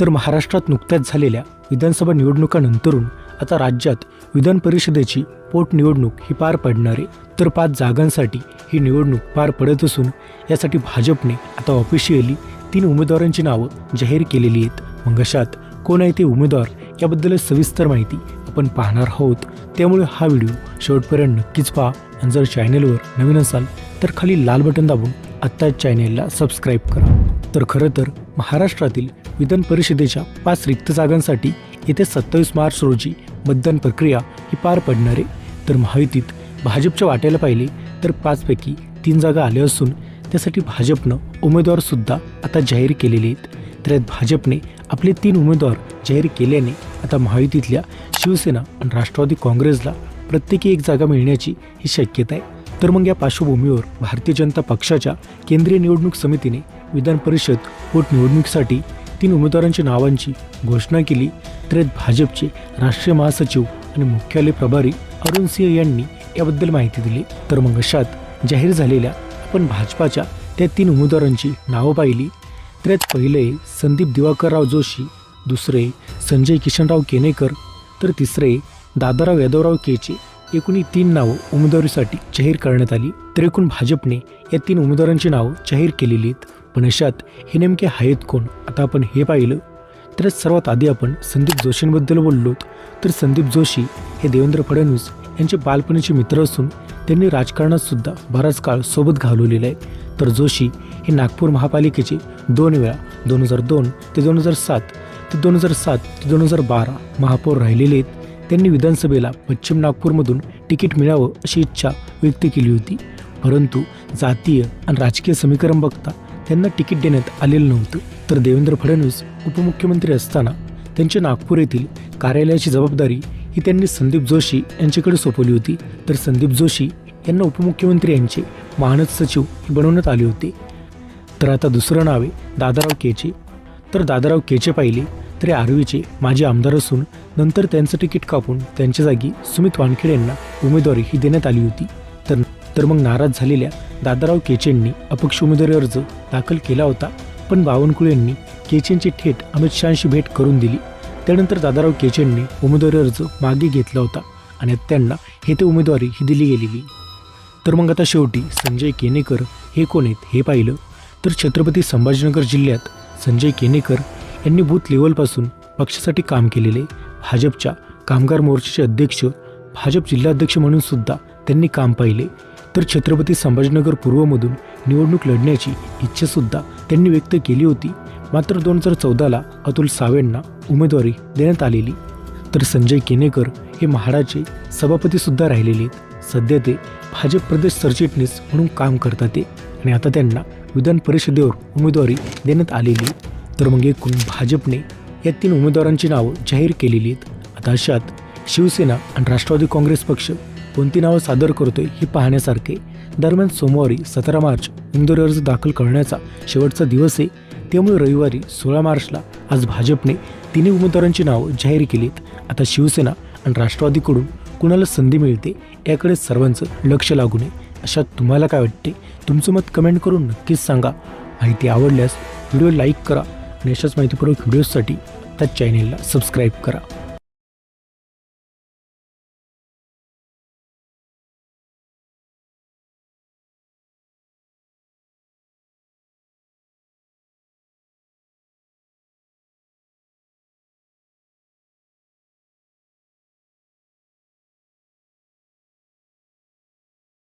तर महाराष्ट्रात नुकत्याच झालेल्या विधानसभा निवडणुकानंतरून आता राज्यात विधान परिषदेची पोटनिवडणूक ही पार पडणार आहे तर पाच जागांसाठी ही निवडणूक पार पडत असून यासाठी भाजपने आता ऑफिशियली तीन उमेदवारांची नावं जाहीर केलेली आहेत. मग अशात कोण आहे ते उमेदवार याबद्दल सविस्तर माहिती आपण पाहणार आहोत. त्यामुळे हा व्हिडिओ शेवटपर्यंत नक्कीच पहा. आणि जर चॅनेलवर नवीन असाल तर खाली लाल बटन दाबून आत्ताच चॅनेलला सबस्क्राईब करा. तर खरं तर महाराष्ट्रातील विधान परिषदेच्या पाच रिक्त जागांसाठी येत्या सत्तावीस मार्च रोजी मतदान प्रक्रिया ही पार पडणार आहे. तर महायुतीत भाजपच्या वाट्याला पाहिले तर पाचपैकी तीन जागा आल्या असून त्यासाठी भाजपनं उमेदवारसुद्धा आता जाहीर केलेले आहेत. तर यात भाजपने आपले तीन उमेदवार जाहीर केल्याने आता महायुतीतल्या शिवसेना आणि राष्ट्रवादी काँग्रेसला प्रत्येकी एक जागा मिळण्याची ही शक्यता आहे. तर मग या पार्श्वभूमीवर भारतीय जनता पक्षाच्या केंद्रीय निवडणूक समितीने विधान परिषद पोटनिवडणुकीसाठी तीन उमेदवारांच्या नावांची घोषणा केली तर भाजपचे राष्ट्रीय महासचिव आणि मुख्यालय प्रभारी अरुण सिंह यांनी याबद्दल माहिती दिली. तर मग अशात जाहीर झालेल्या आपण भाजपाच्या त्या तीन उमेदवारांची नावं पाहिली. तर यात पहिले संदीप दिवाकरराव जोशी दुसरे संजय किशनराव केनेकर तर तिसरे दादाराव यादवराव केचे. एकूणी तीन नावं उमेदवारीसाठी जाहीर करण्यात आली. तर एकूण भाजपने या तीन उमेदवारांची नावं जाहीर केलेली आहेत पण अशात हे नेमके आहेत कोण? आता आपण हे पाहिलं. तर सर्वात आधी आपण संदीप जोशींबद्दल बोललो. तर संदीप जोशी हे देवेंद्र फडणवीस यांचे बालपणीचे मित्र असून त्यांनी राजकारणात सुद्धा बराच काळ सोबत घालवलेला आहे. तर जोशी हे नागपूर महापालिकेचे दोन वेळा दोन हजार दोन ते दोन हजार सात ते दोन हजार सात ते दोन हजार बारा महापौर राहिलेले आहेत. त्यांनी विधानसभेला पश्चिम नागपूरमधून तिकीट मिळावं अशी इच्छा व्यक्त केली होती. परंतु जातीय आणि राजकीय समीकरण बघता त्यांना तिकीट देण्यात आलेलं नव्हतं. तर देवेंद्र फडणवीस उपमुख्यमंत्री असताना त्यांच्या नागपूर येथील कार्यालयाची जबाबदारी ही त्यांनी संदीप जोशी यांच्याकडे सोपवली होती. तर संदीप जोशी यांना उपमुख्यमंत्री यांचे महानद सचिव बनवण्यात आले होते. तर आता दुसरं नाव आहे दादाराव केचे. तर दादाराव केचे पाहिले तरी आर्वीचे माजी आमदार असून नंतर त्यांचं तिकीट कापून त्यांच्या जागी सुमित वानखेडे यांना उमेदवारी ही देण्यात आली होती. तर मग नाराज झालेल्या दादाराव केचेंनी अपक्ष उमेदवारी अर्ज दाखल केला होता पण बावनकुळेंनी केचेंची थेट अमित शहाशी भेट करून दिली. त्यानंतर दादाराव केचेंनी उमेदवारी अर्ज मागे घेतला होता आणि त्यांना हे ते उमेदवारी ही दिली गेलेली. तर मग आता शेवटी संजय केनेकर हे कोण आहेत हे पाहिलं. तर छत्रपती संभाजीनगर जिल्ह्यात संजय केनेकर यांनी बूथ लेवलपासून पक्षासाठी काम केलेले भाजपच्या कामगार मोर्चाचे अध्यक्ष भाजप जिल्हाध्यक्ष म्हणून सुद्धा त्यांनी काम पाहिले. तर छत्रपती संभाजीनगर पूर्वमधून निवडणूक लढण्याची इच्छासुद्धा त्यांनी व्यक्त केली होती. मात्र दोन हजार चौदाला अतुल सावेंना उमेदवारी देण्यात आलेली. तर संजय केनेकर हे म्हाडाचे सभापतीसुद्धा राहिलेले आहेत. सध्या ते भाजप प्रदेश सरचिटणीस म्हणून काम करतात ते. आणि आता त्यांना विधान परिषदेवर उमेदवारी देण्यात आलेली. तर मग एकूण भाजपने या तीन उमेदवारांची नावं जाहीर केलेली आहेत. आता अशात शिवसेना आणि राष्ट्रवादी काँग्रेस पक्ष कोणती नावं सादर करतोय हे पाहण्यासारखे दरम्यान सोमवारी सतरा मार्च इंदोर अर्ज दाखल करण्याचा शेवटचा दिवस आहे. त्यामुळे रविवारी सोळा मार्चला आज भाजपने तिन्ही उमेदवारांची नावं जाहीर केलीत. आता शिवसेना आणि राष्ट्रवादीकडून कुणाला संधी मिळते याकडे सर्वांचं लक्ष लागू नये. अशा तुम्हाला काय वाटते? तुमचं मत कमेंट करून नक्कीच सांगा. माहिती आवडल्यास व्हिडिओ लाईक करा आणि अशाच माहितीपूर्वक व्हिडिओजसाठी त्या चॅनेलला सबस्क्राईब करा.